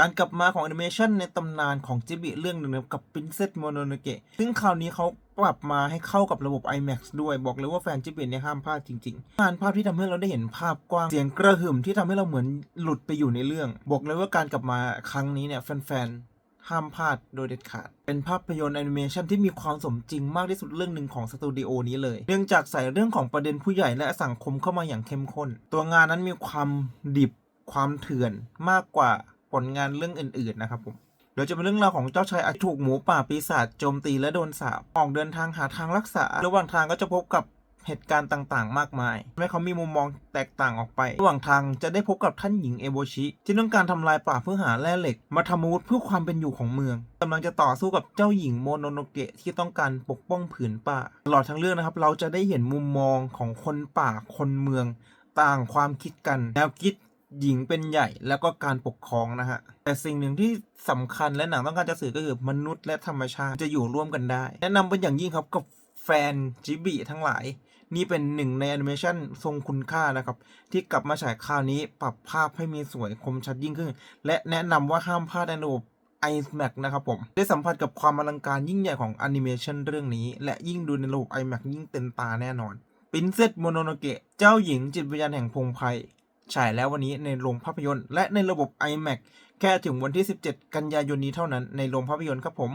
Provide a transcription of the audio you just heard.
การกลับมาของแอนิเมชันในตำนานของจิบิเรื่องหนึ่งกับ Princess Mononoke ซึ่งคราวนี้เขาปรับมาให้เข้ากับระบบ IMAX ด้วยบอกเลยว่าแฟนจิบิเนี่ยห้ามพลาดจริงๆงานภาพที่ทำให้เราได้เห็นภาพกว้างเสียงกระหึ่มที่ทำให้เราเหมือนหลุดไปอยู่ในเรื่อง บอกเลยว่าการกลับมาครั้งนี้เนี่ยแฟนๆห้ามพลาดโดยเด็ดขาด เป็นภาพยนตร์แอนิเมชันที่มีความสมจริงมากที่สุดเรื่องหนึ่งของสตูดิโอนี้เลย เนื่องจากใส่เรื่องของประเด็นผู้ใหญ่และสังคมเข้ามาอย่างเข้มข้น ตัวงานนั้นมีความดิบ ความเถื่อนมากกว่า ผลงานเรื่องอื่นๆนะครับผมเดี๋ยวจะเป็นเรื่องราวของเจ้าชายถูกหมูป่าปีศาจโจมตีและโดนสาปออกเดินทางหาทางรักษา ระหว่างทางก็จะพบกับเหตุการณ์ต่างๆ มากมายทำให้เขามีมุมมองแตกต่างออกไป ระหว่างทางจะได้พบกับท่านหญิงเอโบชิ ที่ต้องการทำลายป่าเพื่อหาแร่เหล็ก มาทำอาวุธเพื่อความเป็นอยู่ของเมืองกำลังจะต่อสู้กับเจ้าหญิงโมโนโนเกะที่ต้องการปกป้องผืนป่าตลอดทั้งเรื่องนะครับ เราจะได้เห็นมุมมองของคนป่าคนเมือง ต่างความคิดกัน แนวคิด หญิงเป็นใหญ่แล้วก็การปกครองนะฮะ แต่สิ่งหนึ่งที่สำคัญและหนังต้องการจะสื่อก็คือมนุษย์และธรรมชาติจะอยู่ร่วมกันได้ แนะนำเป็นอย่างยิ่งครับกับแฟนจิบิทั้งหลาย นี่เป็นหนึ่งในแอนิเมชันทรงคุณค่านะครับ ที่กลับมาฉายคราวนี้ปรับภาพให้มีสวยคมชัดยิ่งขึ้น และแนะนำว่าห้ามพลาดในระบบ iMac นะครับผม ได้สัมผัสกับความอลังการยิ่งใหญ่ของแอนิเมชันเรื่องนี้ และยิ่งดูในระบบ iMac ยิ่งเต็มตาแน่นอน Princess Mononoke เจ้าหญิงจิตวิญญาณแห่งพงไพร ฉายแล้ววันนี้ในโรงภาพยนตร์และในระบบ iMac แค่ถึงวันที่ 17 กันยายนนี้เท่านั้นในโรงภาพยนตร์ครับผม